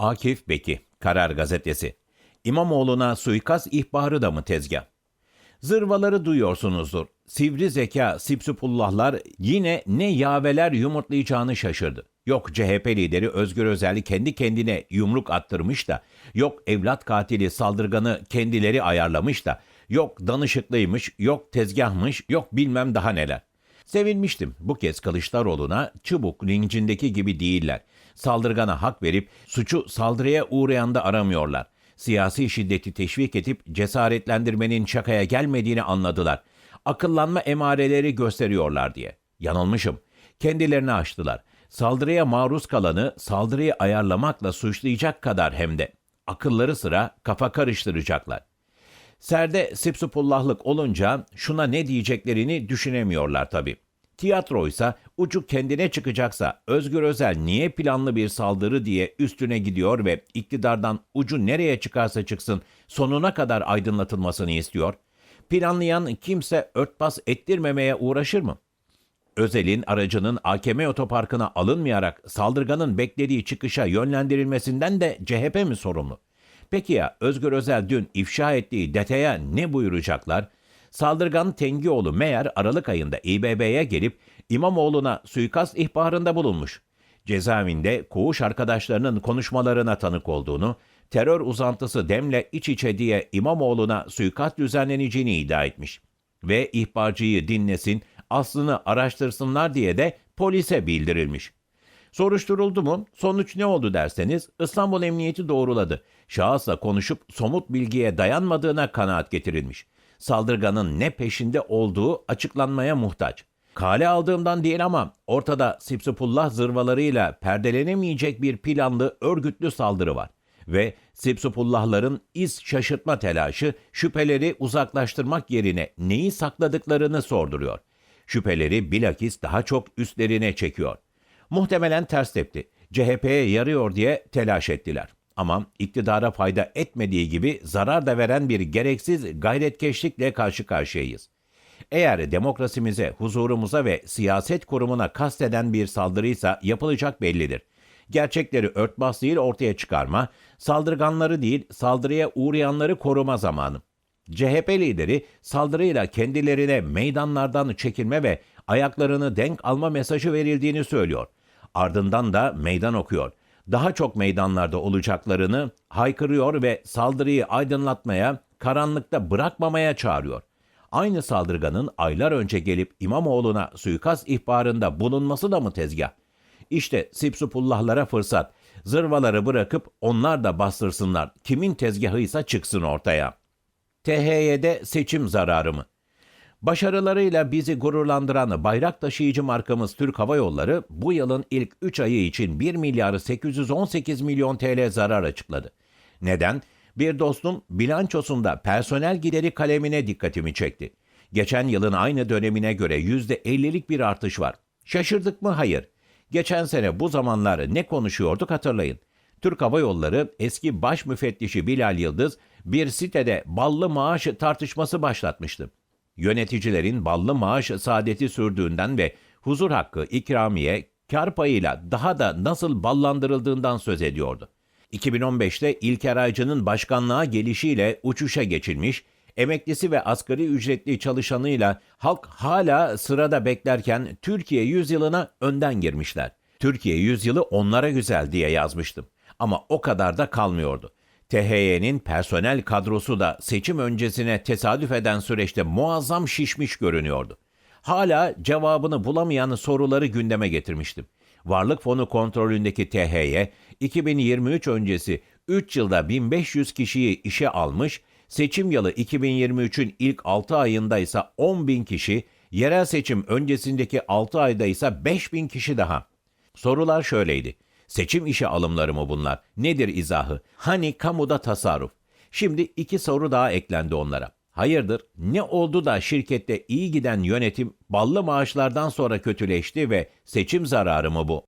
Akif Beki, Karar Gazetesi. İmamoğlu'na suikast ihbarı da mı tezgah? Zırvaları duyuyorsunuzdur. Sivri zeka sipsupullahlar yine ne yaveler yumurtlayacağını şaşırdı. Yok CHP lideri Özgür Özel kendi kendine yumruk attırmış da, yok evlat katili saldırganı kendileri ayarlamış da, yok danışıklıymış, yok tezgahmış, yok bilmem daha neler. Sevinmiştim. Bu kez Kılıçdaroğlu'na çubuk lincindeki gibi değiller. Saldırgana hak verip suçu saldırıya uğrayan da aramıyorlar. Siyasi şiddeti teşvik edip cesaretlendirmenin şakaya gelmediğini anladılar. Akıllanma emareleri gösteriyorlar diye. Yanılmışım. Kendilerini açtılar. Saldırıya maruz kalanı saldırıyı ayarlamakla suçlayacak kadar hem de. Akılları sıra kafa karıştıracaklar. Serde sipsupullahlık olunca şuna ne diyeceklerini düşünemiyorlar tabii. Tiyatroysa ucu kendine çıkacaksa Özgür Özel niye planlı bir saldırı diye üstüne gidiyor ve iktidardan ucu nereye çıkarsa çıksın sonuna kadar aydınlatılmasını istiyor? Planlayan kimse örtbas ettirmemeye uğraşır mı? Özel'in aracının AKM otoparkına alınmayarak saldırganın beklediği çıkışa yönlendirilmesinden de CHP mi sorumlu? Peki ya Özgür Özel dün ifşa ettiği detaya ne buyuracaklar? Saldırgan Tengioğlu meğer Aralık ayında İBB'ye gelip İmamoğlu'na suikast ihbarında bulunmuş. Cezaevinde koğuş arkadaşlarının konuşmalarına tanık olduğunu, terör uzantısı Dem'le iç içe diye İmamoğlu'na suikast düzenleneceğini iddia etmiş. Ve ihbarcıyı dinlesin, aslını araştırsınlar diye de polise bildirilmiş. Soruşturuldu mu? Sonuç ne oldu derseniz İstanbul Emniyeti doğruladı. Şahısla konuşup somut bilgiye dayanmadığına kanaat getirilmiş. Saldırganın ne peşinde olduğu açıklanmaya muhtaç. Kale aldığımdan değil ama ortada Sipsupullah zırvalarıyla perdelenemeyecek bir planlı örgütlü saldırı var. Ve Sipsupullahların iz şaşırtma telaşı şüpheleri uzaklaştırmak yerine neyi sakladıklarını sorduruyor. Şüpheleri bilakis daha çok üstlerine çekiyor. Muhtemelen ters tepti. CHP'ye yarıyor diye telaş ettiler. Ama iktidara fayda etmediği gibi zarar da veren bir gereksiz gayretkeşlikle karşı karşıyayız. Eğer demokrasimize, huzurumuza ve siyaset kurumuna kasteden bir saldırıysa yapılacak bellidir. Gerçekleri örtbas değil ortaya çıkarma, saldırganları değil saldırıya uğrayanları koruma zamanı. CHP lideri saldırıyla kendilerine meydanlardan çekilme ve ayaklarını denk alma mesajı verildiğini söylüyor. Ardından da meydan okuyor. Daha çok meydanlarda olacaklarını haykırıyor ve saldırıyı aydınlatmaya, karanlıkta bırakmamaya çağırıyor. Aynı saldırganın aylar önce gelip İmamoğlu'na suikast ihbarında bulunması da mı tezgah? İşte Sipsupullahlara fırsat. Zırvaları bırakıp onlar da bastırsınlar. Kimin tezgahıysa çıksın ortaya. THY'de seçim zararı mı? Başarılarıyla bizi gururlandıran bayrak taşıyıcı markamız Türk Hava Yolları bu yılın ilk 3 ayı için 1 milyar 818 milyon TL zarar açıkladı. Neden? Bir dostum bilançosunda personel gideri kalemine dikkatimi çekti. Geçen yılın aynı dönemine göre %50'lik bir artış var. Şaşırdık mı? Hayır. Geçen sene bu zamanlar ne konuşuyorduk hatırlayın. Türk Hava Yolları eski baş müfettişi Bilal Yıldız bir sitede ballı maaş tartışması başlatmıştı. Yöneticilerin ballı maaş saadeti sürdüğünden ve huzur hakkı, ikramiye, kar payıyla daha da nasıl ballandırıldığından söz ediyordu. 2015'te İlker Aycı'nın başkanlığa gelişiyle uçuşa geçilmiş, emeklisi ve asgari ücretli çalışanıyla halk hala sırada beklerken Türkiye yüzyılına önden girmişler. Türkiye yüzyılı onlara güzel diye yazmıştım. Ama o kadar da kalmıyordu. THY'nin personel kadrosu da seçim öncesine tesadüf eden süreçte muazzam şişmiş görünüyordu. Hala cevabını bulamayan soruları gündeme getirmiştim. Varlık fonu kontrolündeki THY, 2023 öncesi 3 yılda 1500 kişiyi işe almış, seçim yılı 2023'ün ilk 6 ayında ise 10 bin kişi, yerel seçim öncesindeki 6 ayda ise 5000 kişi daha. Sorular şöyleydi. Seçim işe alımları mı bunlar? Nedir izahı? Hani kamuda tasarruf? Şimdi iki soru daha eklendi onlara. Hayırdır? Ne oldu da şirkette iyi giden yönetim ballı maaşlardan sonra kötüleşti ve seçim zararı mı bu?